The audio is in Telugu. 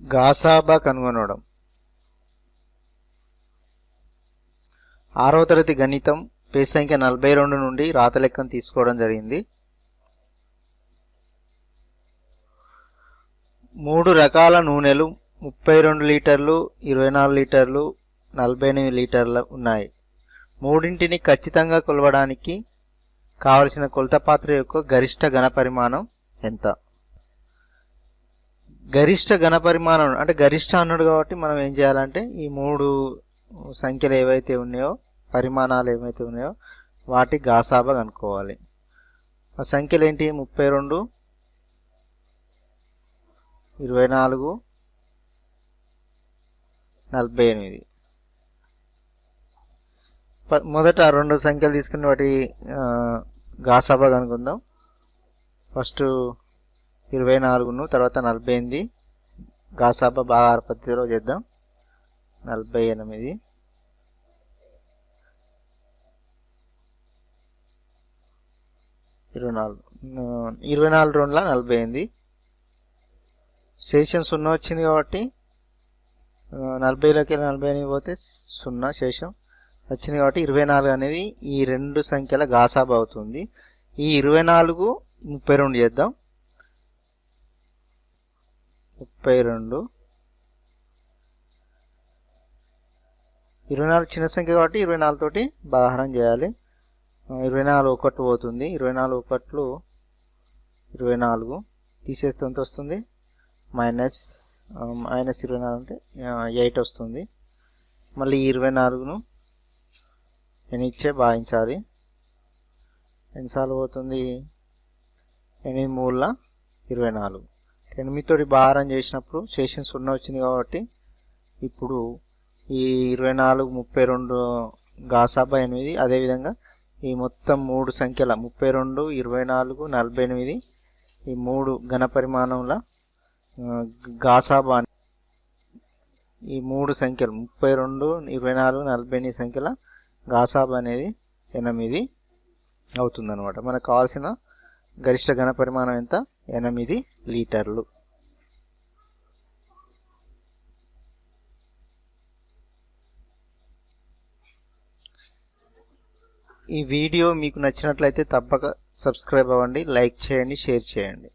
గాసాబా కనుగొనడం. ఆరవ తరగతి గణితం పేజ్ సంఖ్య నలభై రెండు నుండి రాత లెక్కను తీసుకోవడం జరిగింది. మూడు రకాల నూనెలు ముప్పై రెండు లీటర్లు ఇరవై నాలుగు లీటర్లు నలభై ఎనిమిది లీటర్లు ఉన్నాయి. మూడింటిని ఖచ్చితంగా కొలవడానికి కావలసిన కొలత పాత్ర యొక్క గరిష్ట ఘన పరిమాణం ఎంత? గరిష్ట ఘన పరిమాణం అంటే గరిష్ట అన్నాడు కాబట్టి మనం ఏం చేయాలంటే ఈ మూడు సంఖ్యలు ఏవైతే ఉన్నాయో పరిమాణాలు ఏవైతే ఉన్నాయో వాటి గాసాబా కనుక్కోవాలి. ఆ సంఖ్యలు ఏంటి ముప్పై రెండు ఇరవై నాలుగు నలభై ఎనిమిది. మొదట రెండు సంఖ్యలు తీసుకుని వాటి గాసాబా కనుక్కుందాం. ఫస్ట్ ఇరవై నాలుగును తర్వాత నలభై ఎనిమిది గాసాబా బాగా పద్ధతిలో చేద్దాం. నలభై ఎనిమిది ఇరవై నాలుగు ఇరవై నాలుగు రెండుల నలభై ఎనిమిది శేషం సున్నా వచ్చింది కాబట్టి నలభైలోకి నలభై ఎనిమిది పోతే సున్నా శేషం వచ్చింది కాబట్టి ఇరవై నాలుగు అనేది ఈ రెండు సంఖ్యల గాసాబా అవుతుంది. ఈ ఇరవై నాలుగు ముప్పై రెండు చేద్దాం. ముప్పై రెండు. ఇరవై నాలుగు చిన్న సంఖ్య కాబట్టి ఇరవై నాలుగుతోటి భాగాహారం చేయాలి. ఇరవై నాలుగు ఒకటి పోతుంది. ఇరవై నాలుగు ఒకట్లు ఇరవై నాలుగు. తీసేస్తే ఎంత వస్తుంది? మైనస్ మైనస్ ఇరవై నాలుగు అంటే ఎయిట్ వస్తుంది. మళ్ళీ ఇరవై నాలుగును ఎనిమిచ్చే భావించాలి ఎన్నిసార్లు పోతుంది? ఎనిమిది మూడుల ఇరవై నాలుగు. ఎనిమిదితో భారం చేసినప్పుడు శేషం సున్నా వచ్చింది కాబట్టి ఇప్పుడు ఈ ఇరవై నాలుగు ముప్పై రెండు గాసాబా ఎనిమిది అదేవిధంగా ఈ మొత్తం మూడు సంఖ్యల ముప్పై రెండు ఇరవై నాలుగు నలభై ఎనిమిది ఈ మూడు ఘనపరిమాణముల గాసాబా ఈ మూడు సంఖ్యలు ముప్పై రెండు ఇరవై నాలుగు నలభై ఎనిమిది సంఖ్యల గాసాబా అనేది ఎనిమిది అవుతుందన్నమాట. మనకు కావాల్సిన గరిష్ట ఘన పరిమాణం ఎంత? ఎనిమిది లీటర్లు. ఈ వీడియో మీకు నచ్చినట్లయితే తప్పక సబ్స్క్రైబ్ అవ్వండి లైక్ చేయండి షేర్ చేయండి.